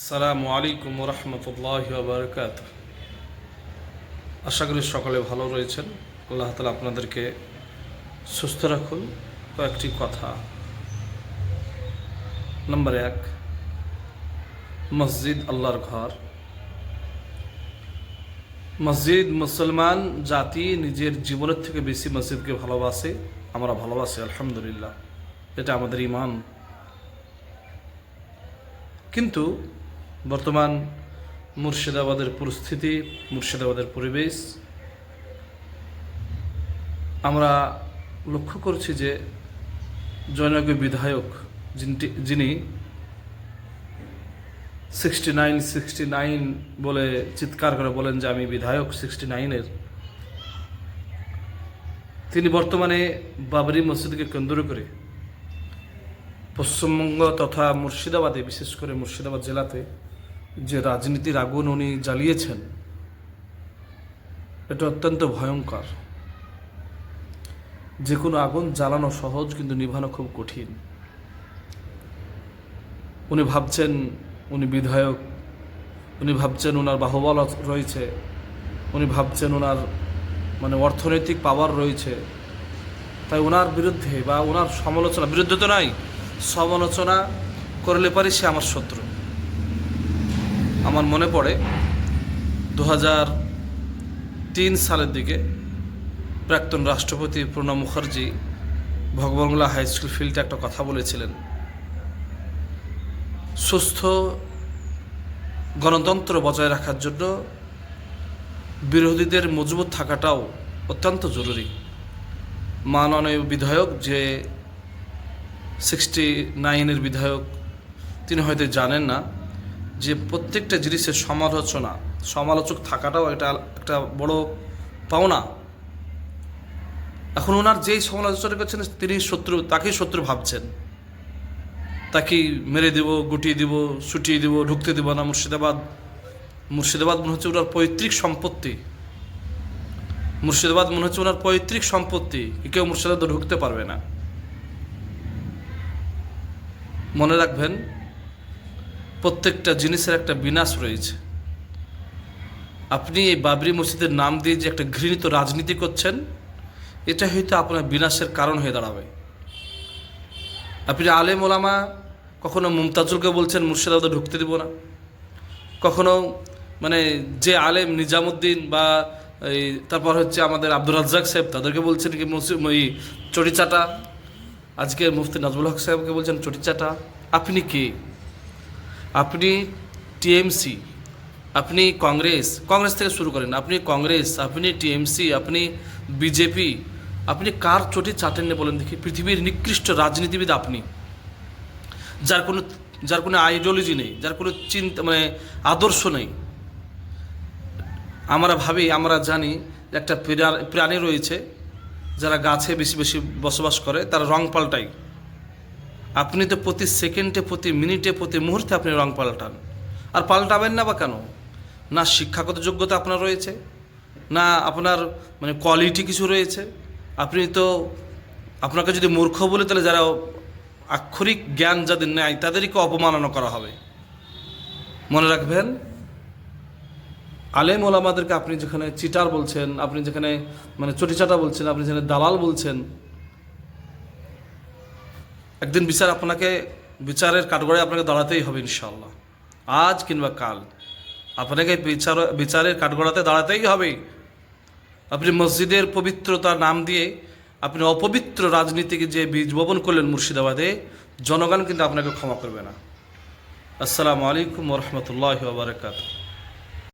আসসালামু আলাইকুম রহমতুল্লাহ বারকাত আশা করি সকলে ভালো রয়েছেন। আল্লাহ তালা আপনাদেরকে সুস্থ রাখুন। কয়েকটি কথা। নম্বর এক, মসজিদ আল্লাহর ঘর। মসজিদ মুসলমান জাতি নিজের জীবনের থেকে বেশি মসজিদকে ভালোবাসে। আমরা ভালোবাসি, আলহামদুলিল্লাহ। এটা আমাদের ইমান কিন্তু বর্তমান মুর্শিদাবাদের পরিস্থিতি, মুর্শিদাবাদের পরিবেশ। আমরা লক্ষ্য করছি যে জনৈক বিধায়ক যিনি সিক্সটি নাইন সিক্সটি নাইন বলে চিৎকার করে বলেন যে আমি বিধায়ক সিক্সটি নাইনের তিনি বর্তমানে বাবরি মসজিদকে কেন্দ্র করে পশ্চিমবঙ্গ তথা মুর্শিদাবাদে, বিশেষ করে মুর্শিদাবাদ জেলাতে যে রাজনীতির আগুন উনি জ্বালিয়েছেন, এটা অত্যন্ত ভয়ঙ্কর। যে কোনো আগুন জ্বালানো সহজ, কিন্তু নিভানো খুব কঠিন। উনি ভাবছেন, উনি বিধায়ক, উনি ভাবছেন ওনার বাহুবল রয়েছে, উনি ভাবছেন ওনার মানে অর্থনৈতিক পাওয়ার রয়েছে। তাই ওনার বিরুদ্ধে বা ওনার সমালোচনা, বিরুদ্ধে তো নাই, সমালোচনা করলে পারি সে আমার শত্রু। আমার মনে পড়ে দু তিন সালের দিকে প্রাক্তন রাষ্ট্রপতি প্রণব মুখার্জি ভগবানগোলা হাই স্কুল ফিল্ডে একটা কথা বলেছিলেন। সুস্থ গণতন্ত্র বজায় রাখার জন্য বিরোধীদের মজবুত থাকাটাও অত্যন্ত জরুরি। মাননীয় বিধায়ক যে সিক্সটি নাইনের বিধায়ক, তিনি হয়তো জানেন না যে প্রত্যেকটা জিনিসের সমালোচনা, সমালোচক থাকাটাও এটা একটা বড় পাওনা। এখন ওনার যেই সমালোচনা করছেন, তিনি শত্রু, তাকেই শত্রু ভাবছেন। তাকে মেরে দেব, গুটিয়ে দিব, ছুটিয়ে দিব, ঢুকতে দেব না মুর্শিদাবাদ। মুর্শিদাবাদ মনে হচ্ছে ওনার পৈতৃক সম্পত্তি। মুর্শিদাবাদ মনে হচ্ছে ওনার পৈতৃক সম্পত্তি। কেউ মুর্শিদাবাদ ঢুকতে পারবে না। মনে রাখবেন প্রত্যেকটা জিনিসের একটা বিনাশ রয়েছে। আপনি এই বাবরি মসজিদের নাম দিয়ে যে একটা ঘৃণিত রাজনীতি করছেন, এটা হয়তো আপনার বিনাশের কারণ হয়ে দাঁড়াবে। আপনি আলেম ওলামা, কখনো মুমতাজুলকে বলছেন, মুর্শিদাবাদে ঢুকতে দিব না। কখনো মানে যে আলেম নিজামুদ্দিন বা এই, তারপর হচ্ছে আমাদের আব্দুর রাজ্জাক সাহেব, তাদেরকে বলছেন কি ওই চটিচাটা। আজকে মুফতি নাজমুল হক সাহেবকে বলছেন, চটিচাটা। আপনি কে? আপনি টিএমসি আপনি কংগ্রেস কংগ্রেস থেকে শুরু করেন আপনি কংগ্রেস আপনি টিএমসি আপনি বিজেপি আপনি কার চটি চাটেন বলেন দেখি পৃথিবীর নিকৃষ্ট রাজনীতিবিদ আপনি যার কোনো যার কোনো আইডিওলজি নেই যার কোনো চিন্তা মানে আদর্শ নেই আমরা ভাবি আমরা জানি একটা প্রা- প্রাণী রয়েছে যারা গাছে বেশি বেশি বসবাস করে তারা রং পাল্টায় আপনি তো প্রতি সেকেন্ডে, প্রতি মিনিটে, প্রতি মুহূর্তে আপনি রং পাল্টান। আর পাল্টাবেন না বা কেন? না শিক্ষাগত যোগ্যতা আপনার রয়েছে, না আপনার মানে কোয়ালিটি কিছু রয়েছে। আপনি তো আপনাকে যদি মূর্খ বলে, তাহলে যারা আক্ষরিক জ্ঞান যাদের নেয় তাদেরকে অপমাননা করা হবে। মনে রাখবেন, আলেম ওলামাদেরকে আপনি যেখানে চিটার বলছেন, আপনি যেখানে মানে চটিচাটা বলছেন, আপনি যেখানে দালাল বলছেন একদিন বিচার আপনাকে, বিচারের কাঠগড়ায় আপনাকে দাঁড়াতেই হবে ইনশাল্লাহ আজ কিংবা কাল। আপনাকে বিচার, বিচারের কাঠগড়াতে দাঁড়াতেই হবে। আপনি মসজিদের পবিত্রতার নাম দিয়ে আপনি অপবিত্র রাজনীতিকে যে বীজ বপন করলেন মুর্শিদাবাদে, জনগণ কিন্তু আপনাকে ক্ষমা করবে না। আসসালামু আলাইকুম রহমতুল্লাহ বারকাত